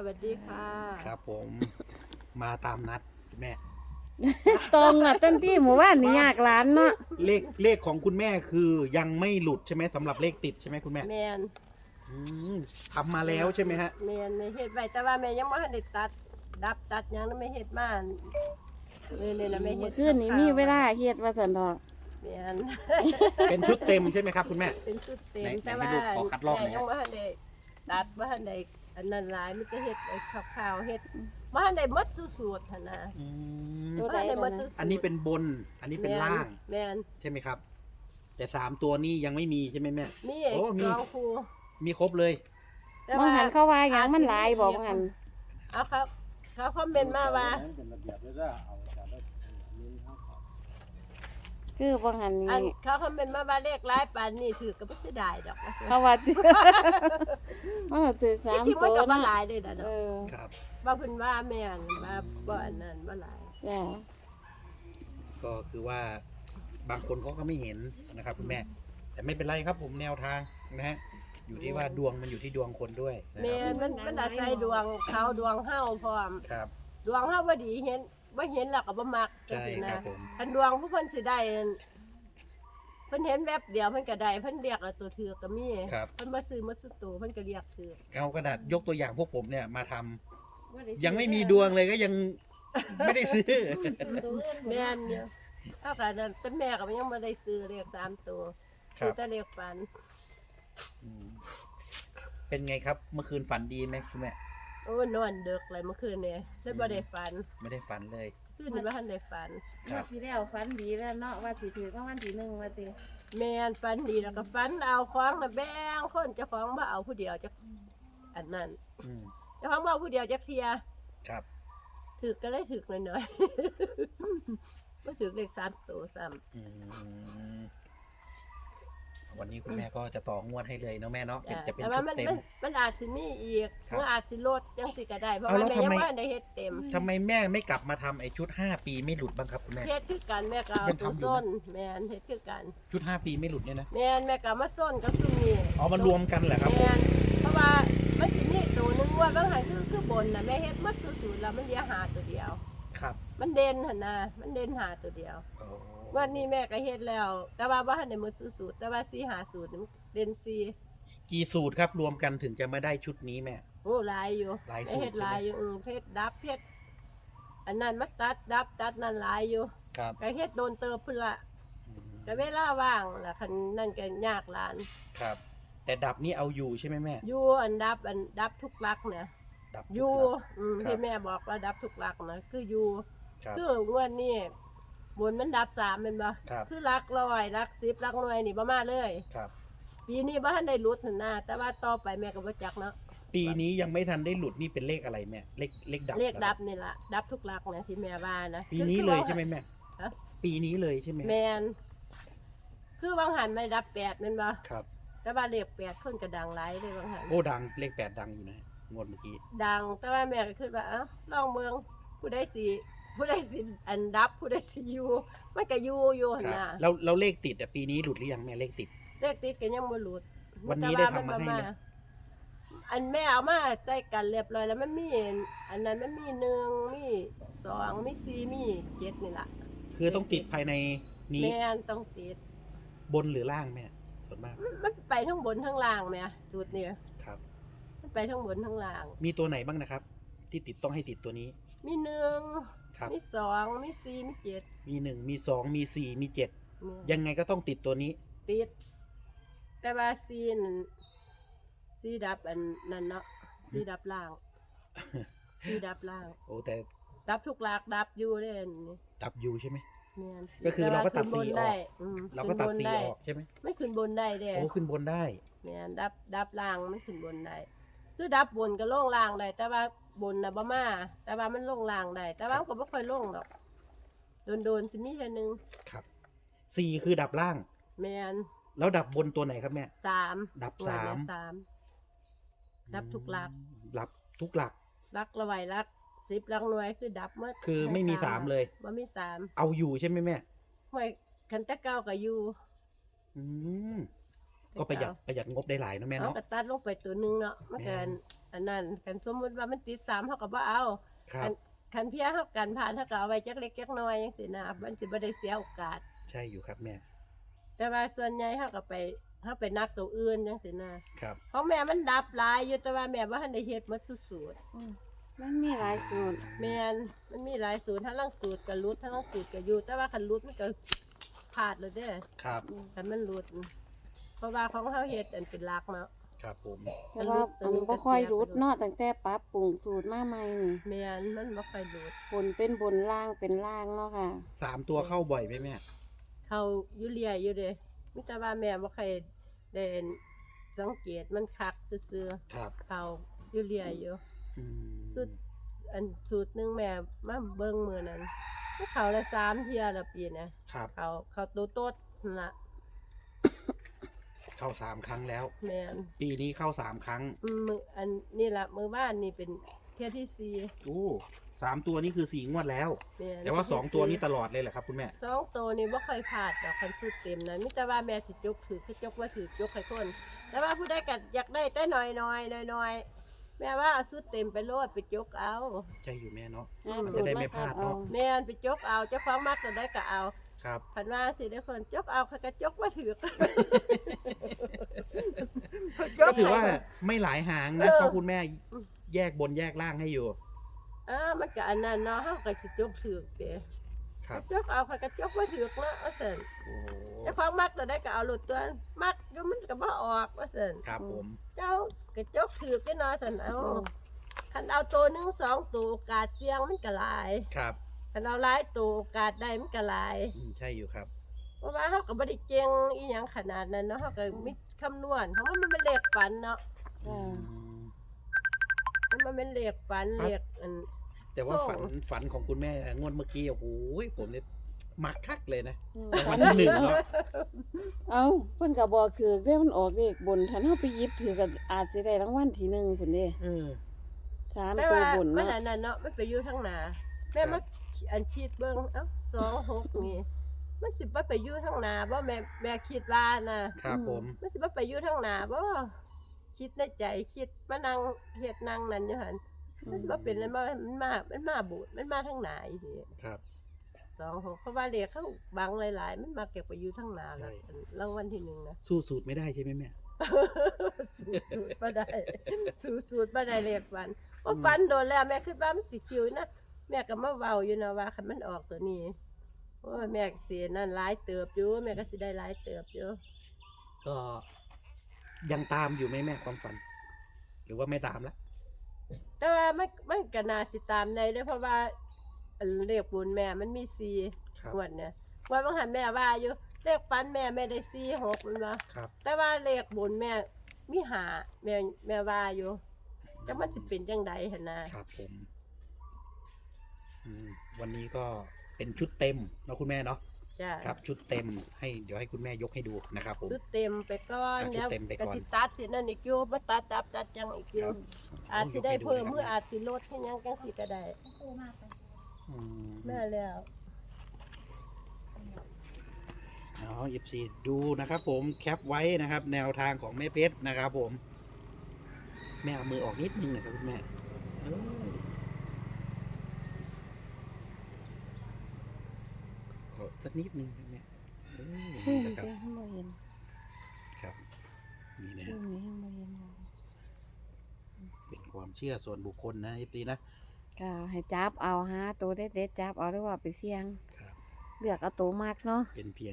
สวัสดีค่ะครับผม มาตามนัดแม่ ตรงอะต้นที่หมู่บ้านนี่ยากหลานเนาะเลขเลขของคุณแม่คือยังไม่หลุดใช่ไหมสำหรับเลขติดใช่ไหมคุณแม่แมนอืมทำมาแล้วใช่ไหมฮะ แมนไม่เฮ็ดไว้แต่ว่าแม่ยังบ่ทันได้ตัด ดับตัดหยังนั้นไม่เฮ็ดมาเลยเลยนะไม่เฮ็เมื่ดอคืนนี้มีเวลาเฮ็ดว่าสันดอกแมนเป็นชุดเต็มใช่ไหมครับคุณแม่ เป็นสุดเต็มไหนแต่ไหนว่าให้ดูขอคัดลอกหน่อย แม่ยังบ่ทันได้ตัดบ่ทันได้ อันนั้นหลายมันจะเฮ็ดไอ้ขาวๆเฮ็ดบ่ทันได้หมดสูตรหั่นน่ะอืมตัวบ่ใดทันได้หมก่อดนสูนะตรอันนี้เป็นบน อันนี้เป็นล่าง แมนใช่ไหมครับ แต่สามตัวนี้ยังไม่มีใช่ไหมแม่ มีโอ้มี กองครูมีครบเลย แต่บางว่า หันเข้าว่าหยังมันหลายบอกบางหัน เอาครับเขาคอมเมนต์มาว่า คือบางหันอันนี่เขาคอมเมนต์มาว่าเลขร้ายปานนี่ถือก็บ่เสียดายดอกว่าซั่นเขาว่ามันก็ถือสามที่ตัมันวก็บ่เนาะหลายเด้อนะเอเนาะอครับ ว่าเพิ่นว่าแม่นว่าบ่อันนั้นบ่หลาย จ้ะก็คือว่าบางคนเขาก็ไม่เห็นนะครับคุณแม่ แต่ไม่เป็นไรครับผมแนวทางนะฮะอยู่ที่ว่าดวงมันอยู่ที่ดวงคนด้วยนะคแม่รับนมันมันอาศัยดวงเขาดวงเฮาพร้อม ครับ ดวงเฮาบ่ดีเห็น บ่เห็นแล้วก็บ่มักจังใช่ซี่ครันะบผม คันดวงผู้เพิ่นสิได้นั่นเพิ่นเห็นแวบเดียวเพิ่นก็ได้เพิ่นเรียกเอาตัวถือก็มีครับ เพิ่นบ่ซื้อมาสุดตัวเพิ่นก็เรียกถือเอากระดาษยกตัวอย่างพวกผมเนี่ยมาทำยังไม่มีดวงเลยก็ยัง ไม่ได้ซื้อ แม่นอยู่เท่ากันนั้นแต่แม่ก็ยังบ่ได้ซื้อเลขสามตัวครัซื้อบแต่เลขฝัน อืมเป็นไงครับ เมื่อคืนฝันดีไหมคุณแม่ โอ้ยนอนดึกเลยเมื่อคืนเนี่ยเลยบ่ได้ฝันไม่ได้ฝันเลย คืนนี้บ่ทันได้ฝัน ครัมาบที่แล้วฝันดีแล้วเนาะว่าสิถือรางวัลที่หนึ่งว่าติแม่นฝันดีแล้วก็ฝันเอาของน่ะแบ่งคนเจ้าของบ่เอาผู้เดียวจักอันนั้นอืมเจ้าของบ่เอาผู้เดียวจักเทียครับ ถึกก็เลยถึกหน่อยๆ บ่ถึกเลขสามตัวซ้ำอืม วันนี้คุณแม่ก็จะต่องวดให้เลยเนาะแม่เนาะเป็นจะเป็นแต่ชุว่าดมันเต็ม มันมันอาจสิมีอีกครับมันอาจสิลดจังสิก็ได้เพราะเอาว่าแล้วแม่ยังทำไมบ่ได้เฮ็ดเต็มทำไมแม่ไม่กลับมาทำไอ้ชุดห้าปีไม่หลุดบ้างครับคุณแม่ เฮ็ดคือกันแม่ก็เอายังตัวทำอยู่ส้นไหมแม่นเฮ็ดคือกันชุดห้าปีไม่หลุดเนี่ยนะแม่นแม่ก็มาส้นกับซุมนี้เอามารวมกันเหรอครับ แม่นเพราะว่ามันสิมีตัวหนึงว่าบางหันคือคือบนน่ะแม่เฮ็ดหมัดสุดๆแล้วมันเหลือหาตัวเดียว ครับมันเด่นหั่นน่ะมันเด่นหาตัวเดียวโอ้ วันนี้แม่ก็เฮ็ดแล้ว แต่ว่าบ่ทันได้หมดสุดๆแต่ว่า4 5สูตรนี่มันเด่น4กี่สูตรครับรวมกันถึงจะมาได้ชุดนี้แม่ โอ้หลายอยู่หลายสูตรแม่เฮ็ดหลายอยู่อือเฮ็ดดับเฮ็ดอันนั้นมาตัดดับตัดนั่นหลายอยู่ครับก็เฮ็ดโดนเติบพุ่นละก็เวลาว่างล่ะคันนั่นก็ยากหลาน ครับ แต่ดับนี่เอาอยู่ใช่ไหมแม่ อยู่อันดับอันดับทุกหลักเนี่ยดับทุกอยู่หลัก อืมครับ ที่แม่บอกว่าดับทุกหลักนะคืออยู่ ครับ คืองวดนี้ บนมันดับสามเป็นบ่ครับ คือหลักร้อยหลักสิบหลักหน่วยนี่บ่มาเลย ครับปีนี้บ่ทันได้หลุดนั่นนะแต่ว่าต่อไปแม่ก็บ่จักเนาะปีนี้ยังไม่ทันได้หลุดนี่เป็นเลขอะไรแม่เลขเลขดับเลขหรอดัคบบนี่ล่ะดับทุกหลักนะที่แม่ว่านะปีนี้เลยใช่ไหมแม่ฮะปีนี้เลยใช่ไหมแม่นคือบางหันไม่ดับแปดแม่นบ่ครับแต่ว่าเลขแปดคนก็ดังหลายเลยบางหัน โอ้ดังเลขแปดดังอยู่นะงวดเมื่อกี้ ดังแต่ว่าแม่ก็คิดว่าเอ้าลองเมืองผู้ใดสิ ผู้ใดสิอันดับผู้ใดสิอยู่มันก็อยู่อยู่หั่นครับน่ะแล้วแล้วเลขติดอะปีนี้หลุดหรือยังแม่เลขติด เลขติดก็ยังบ่หลุดวันนี้แต่ได้ทำมาให้ไหม อันแม่เอามาใจกันเรียบร้อยแล้วมันมีอันนั้นมันมีหนึ่งมีสองมีสี่มีเจ็ดนี่ล่ะคือต้องติดภายในนี้แม่นต้องติด บนหรือล่างแม่ส่วนมากมันมันไปทั้งบนทั้งล่างแม่จุดเนี่ยครับ มันไปทั้งบนทั้งล่าง มีตัวไหนบ้างนะครับ ที่ติดต้องให้ติดตัวนี้ มีหนึ่ง ครับ มีสองมีสี่มีเจ็ดมีหนึ่งมีสองมีสี่มีเจ็ดแม่นยังไงก็ต้องติดตัวนี้ ติด แต่ว่าซีนั่นซีดับอันนั่นเนาะซีดับล่างซีดับล่าง โอ้แต่ดับทุกหลักดับอยู่เด้อันนี่ดับอยู่ใช่ไหม แม่นก็คือเราก็ตัดขึ้นบนสีออกได้อืมเราก็ตัดขึ้นบนสีได้ออกใช่ไหมไม่ขึ้นบนได้เด้โอ้ขึ้นบนได้เนี่ยดับดับล่างมันขึ้นบนได้ คือดับบนก็ลงล่างได้แต่ว่าบนน่ะบ่มา แต่ว่ามันลงล่างได้แต่ว่ามันก็บ่ค่อยลงดอกโดนๆสิมีแค่นึงครับสี่คือดับล่าง แม่นแล้วดับบนตัวไหนครับแม่ สามดับงวดสามเนี่ยสามดับทุกหลักดับทุกหลักลักละไว้ลักสิบลักหน่วยคือดับหมดคือไม่มีสามเลย บ่มีสามเอาอยู่ใช่ไหมแม่ห้วยคันแตะเก้าก็อยู่ อืม ก็ประหยัดประหยัดงบได้หลายนะแม่เอาเนาะ ก็ตัดลงไปตัวหนึงเนาะมันก็แม่นอันนั้นคันสมมุติว่ามันติดสามเฮาก็บ่เอาครับคันคันเพียเฮากันผ่านเฮาก็เอาไว้จักเล็กจักน้อยจังซี่นะมันสิบ่ได้เสียโอกาส ใช่อยู่ครับแม่ แต่ว่าส่วนใหญ่เฮาก็ไปเฮาไปนักตัวอื่นจังซี่นะครับ ของแม่มันดับหลายอยู่แต่ว่าแม่บ่ทันได้เฮ็ดหมดสุดอืมมันมีหลายสูตรๆแม่นมันมีหลายสูตรทั้งลังสูตรก็หลุดทั้งลังสูตรก็อยู่แต่ว่าคันหลุดมันก็พลาดเลยเด้อครับคันมันหลุด เพราะว่าของเฮาเฮ็ดอันเป็นหลักเนาะ ครับผมแต่ว่ามันบ่ค่อยรุดเนาะตั้งแต่ปรับปรุงสูตรมาใหม่นี่แม่นมันบ่ค่อยหลุดบนเป็นบนล่างเป็นล่างเนาะค่ะ สามตัวเข้าบ่อยไหมแม่เขาอยู่เรียอยู่เด้มีแต่ว่าแม่บ่ค่อยได้สังเกตมันคักซื่อครับๆเขาอยู่เรียอยู่ อืมสุด อันสูตรหนึงแม่มาเบิ่งมื้อนั้นมันเขาละ3เที่ยละปีเนะครับ เขาเขาโตโตดนั่นล่ะ เข้าสามครั้งแล้ว แม่นปีนี้เข้าสามครั้งอืมมื้ออันนี่ล่ะมื้อบ้านนี่เป็นเที่ยที่สี่โอ้สามตัวนี่คือสี่งวดแล้ว แม่นแต่ว่าสองตัวนี้ตลอดเลยเหรอครับคุณแม่ สองตัวนี่บ่ค่อยพลาดดอกคันสุดเต็มนะมีแต่ว่าแม่สิจกถือคือจกว่าถือจกให้คน แต่ว่าผู้ใดก็อยากได้แต่น้อยๆน้อยๆแม่ว่าเอาสุดเต็มไปโลดไปจกเอาใช่อยู่แม่เนาะอ่ามันจะได้ไม่พลาดเนาะ แม่นไปจกเอาเจ้าของมักจะได้ก็เอา ครับผันว่าสิได้คนจกเอาเขาก็จกว่าถือ ก็ถือว่าไม่หลายหางนะเออ เพราะคุณแม่แยกบนแยกล่างให้อยู่อ่ามันก็อันนั้นเนาะเฮาก็สิจกถือเด้ครับจกเอาเขาก็จกว่าถือเนาะว่าซั่นโอ้โหเจ้าของมักจะได้ก็เอาหลุดตัวมักอยู่มันก็บ่ออกว่าซั่นครับผมเจ้าก็จกถือกันเนาะซั่นเอาคันเอาตัวหนึงสองตัวโอกาสเสี่ยงมันก็หลาย ครับ คันเอาหลายตัวโอกาสได้มันก็หลาย อืมใช่อยู่ครับ เพราะว่าเฮาก็บ่ได้เก่งอีหยังขนาดนั้นเนาะเฮาก็มีคำนวณเพราะว่ามันเป็นเลขฝันเนาะค่ะมันมันเป็นเลขฝันเลขอัน แต่ว่าโอ้ฝันฝันของคุณแม่งวดเมื่อกี้โอ้โหผมเนี่ยมักคักเลยนะอืมรางวัลที่หนึ่งเนาะเอ้าเพิ่นก็บอกคือเด้มันออกเลขบนถ้าเฮาไปหยิบถือก็อาจสิได้รางวัลที่หนึ่งพุ่นเด้เออ สามแต่ตัวว่าบนมันเนาะ อันนั้นเนาะมันไปอยู่ทางหน้าแม่ครับมา อันชีดเบิ่งเอ้า26นี่มันสิบ่ไปอยู่ทางหน้าบ่แม่แม่คิดว่านะครับผม มันสิบ่ไปอยู่ทางหน้าบ่คิดในใจคิดมานั่งเฮ็ดนั่งนั่นอยู่หั่นมันสิบ่เป็นแล้วมันมามันมาบูดมันมาทางหน้าอีเด้ครับ สองหกเพราะว่าเลขเขาบังหลาย ๆ มันมาเก็บไปอยู่ทางหน้าแล้วใช่รางวัลที่หนึ่งนะสู้สูตรไม่ได้ใช่ไหมแม่สูตรสูตรบ่ได้สูตรสูตรบ่ได้เลขฟันเพราะฟันโดนแล้วแม่คิดว่ามันสิคิวนะ แม่ก็มาเว้าอยู่นะว่าคันมันออกตัวนี้โอ้ยแม่ก็สินั่นหลายเติบอยู่แม่ก็สิได้หลายเติบอยู่ก็ยังตามอยู่ไหมแม่ความฝัน หรือว่าไม่ตามละแต่ว่ามันมันก็น่าสิตามได้เด้อเพราะว่าอันเลขบุญแม่มันมี4ครับ งวดเนี่ยงวดบางหันแม่ว่าอยู่เลขฟันแม่ไม่ได้4 6มันว่า ครับ แต่ว่าเลขบุญแม่มีหาแม่แม่ว่าอยู่จังมันสิเป็นจังใดหั่นนะครับผม อืมวันนี้ก็เป็นชุดเต็มเนาะคุณแม่เนาะจ้าครับ ชุดเต็มให้เดี๋ยวให้คุณแม่ยกให้ดูนะครับผมสุดเต็มไปก่อนอะเดี๋ยวชุดเต็มไปก่ก็อน สิตัดสินั่นอีกอยู่บ่ตัดตับตัดจังอีกอคยู่รับอาจสิได้เพิ่มยกหรือให้อาจสิลดให้ยังจังสิก็ได้อืมแม่แล้วอ๋อเอฟซีดูนะครับผมแคปไว้นะครับ แนวทางของแม่เพชรนะครับผม แม่เอามือออกนิดนึงหนะครับคุณแม่เออขอ สักนิดนึงครับแม่เออช่วงนี่นี้นะครับเด้บ่เห็นครับนี่นะช่วฮะงนี้ยังบ่เห็นเลยเป็นความเชื่อส่วนบุคคลนะเอฟซีนะ ก็ให้จับเอาหาตัวเด็ดๆจับเอาหรือว่าไปเสี่ยง ครับ เลือกเอาตัวมากเนาะ เป็นเพียง